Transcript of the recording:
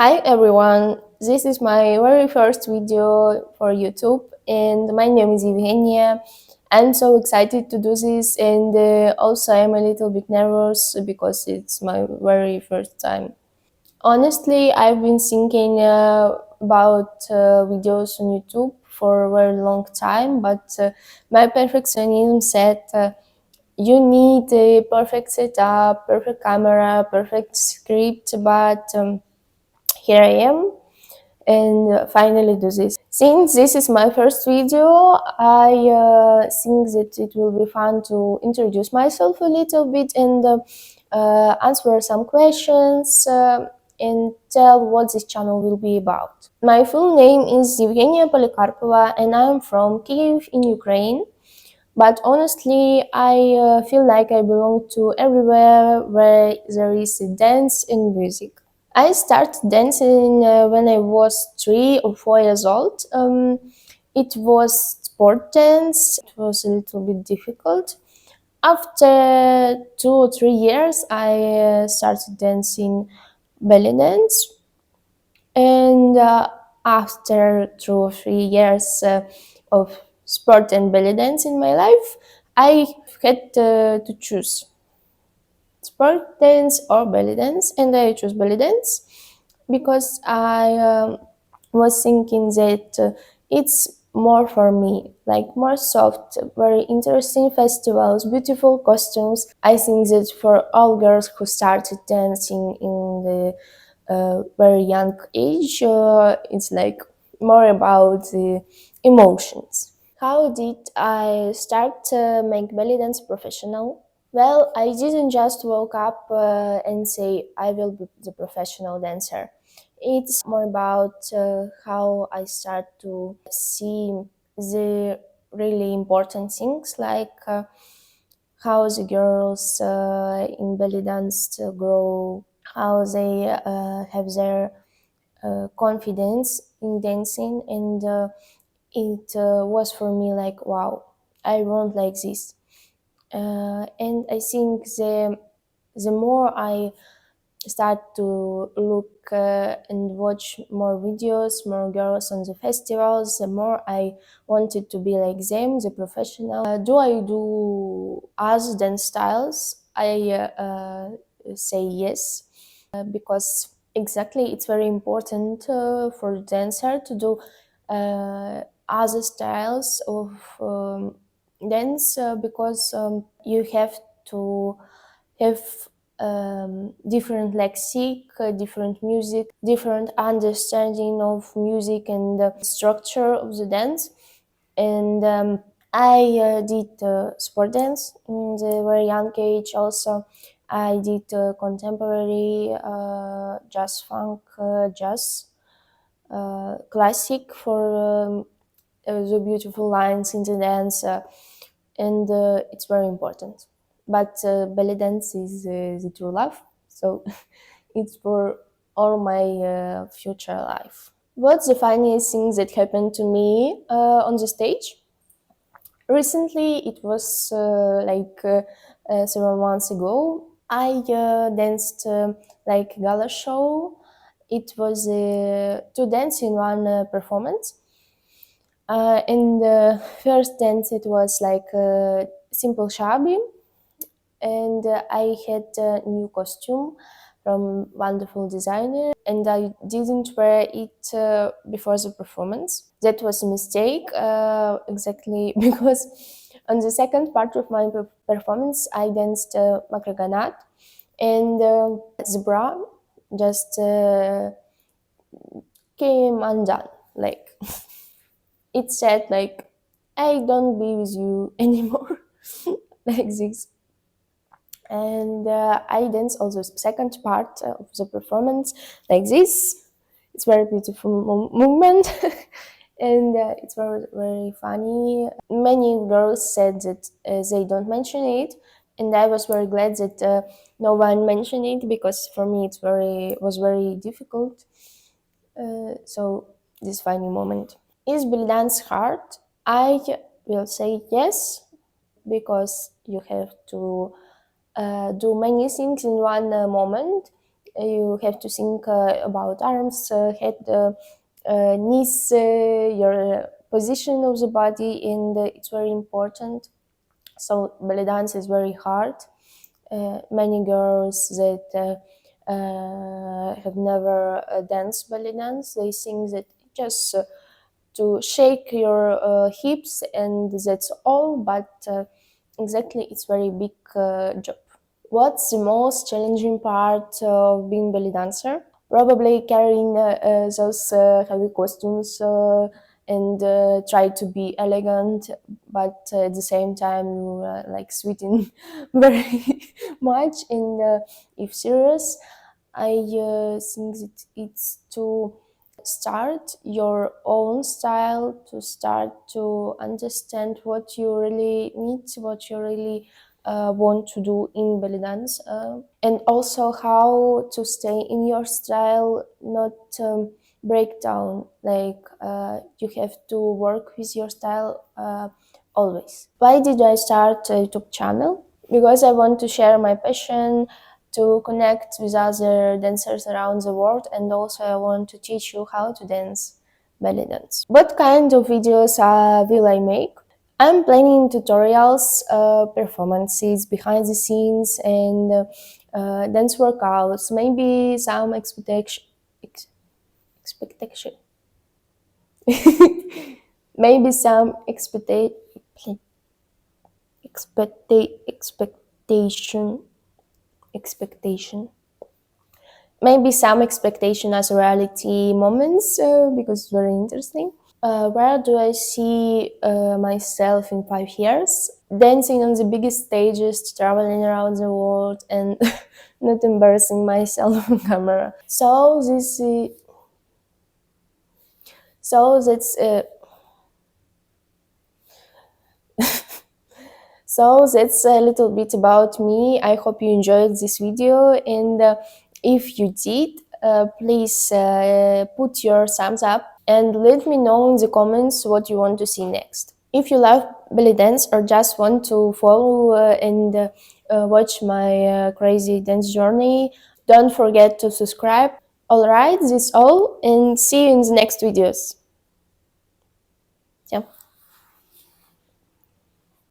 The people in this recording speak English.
Hi everyone, this is my very first video for YouTube and my name is Evgenia. I'm so excited to do this and uh, also I'm a little bit nervous because it's my very first time. Honestly, I've been thinking uh, about uh, videos on YouTube for a very long time, but uh, my perfectionism said uh, you need a perfect setup, perfect camera, perfect script, but um, here I am and finally do this. Since this is my first video, I uh, think that it will be fun to introduce myself a little bit and uh, uh, answer some questions uh, and tell what this channel will be about. My full name is Evgenia Polikarpova and I'm from Kiev in Ukraine. But honestly, I uh, feel like I belong to everywhere where there is dance and music. I started dancing uh, when I was three or four years old. Um, it was sport dance. It was a little bit difficult. After two or three years, I uh, started dancing belly dance, and uh, after two or three years uh, of sport and belly dance in my life, I had uh, to choose sport dance or belly dance, and I chose belly dance because I um, was thinking that uh, it's more for me, like more soft, very interesting festivals, beautiful costumes. I think that for all girls who started dancing in the uh, very young age, uh, it's like more about the emotions. How did I start to make belly dance professional? Well, I didn't just woke up uh, and say I will be the professional dancer. It's more about uh, how I start to see the really important things like uh, how the girls uh, in belly dance grow, how they uh, have their uh, confidence in dancing, and uh, it uh, was for me like, wow, I want like this. Uh, and I think the the more I start to look uh, and watch more videos, more girls on the festivals, the more I wanted to be like them, the professional. Uh, do I do other dance styles? I uh, uh, say yes, uh, because exactly it's very important uh, for dancer to do other styles of um, dance because um, you have to have um, different lexic, uh, different music, different understanding of music and the structure of the dance. And um, I uh, did uh, sport dance in the very young age. Also, I did uh, contemporary uh, jazz, funk, uh, jazz, classic for um, the beautiful lines in the dance, and it's very important. But uh, belly dance is uh, the true love. So it's for all my uh, future life. What's the funniest thing that happened to me uh, on the stage? Recently it was uh, like uh, several months ago i danced like gala show. It was two dance in one performance in the first dance it was like a simple shabi and uh, I had a new costume from wonderful designer. And I didn't wear it uh, before the performance. That was a mistake uh, exactly because on the second part of my performance I danced uh, Makraganat and uh, the bra just uh, came undone like it said like I don't be with you anymore like this and uh, I dance also second part of the performance like this. It's very beautiful movement. and uh, it's very very funny. Many girls said that uh, they don't mention it, and I was very glad that uh, no one mentioned it because for me it's very was very difficult. Uh, so this funny moment is dance hard. I will say yes because you have to uh, do many things in one uh, moment you have to think uh, about arms, uh, head, uh, uh, knees, uh, your position of the body, and uh, it's very important. So belly dance is very hard. Uh, many girls that uh, uh, have never uh, danced belly dance, they think that just uh, to shake your uh, hips and that's all, but uh, exactly it's very big uh, job. What's the most challenging part of being belly dancer? Probably carrying uh, uh, those uh, heavy costumes and try to be elegant, but at the same time like sweating very much. And if serious, I think that it's to start your own style, to start to understand what you really need, what you really uh, want to do in belly dance, uh, and also how to stay in your style, not um, break down. Like uh, you have to work with your style uh, always. Why did I start a YouTube channel? Because I want to share my passion, to connect with other dancers around the world, and also I want to teach you how to dance belly dance. What kind of videos uh, will I make? I'm planning tutorials, uh, performances, behind the scenes, and uh, uh, dance workouts. Maybe some expectation. Ex- expectation. maybe some expecta- expecta- expectation expectation. Maybe some expectation as reality moments uh, because it's very interesting. Uh, where do i see uh, myself in five years? Dancing on the biggest stages traveling around the world and not embarrassing myself on camera. So this is so that's so that's a little bit about me. I hope you enjoyed this video. And uh, if you did uh, please uh, put your thumbs up and let me know in the comments what you want to see next. If you love belly dance or just want to follow uh, and uh, watch my uh, crazy dance journey don't forget to subscribe. All right this all and see you in the next videos. Yeah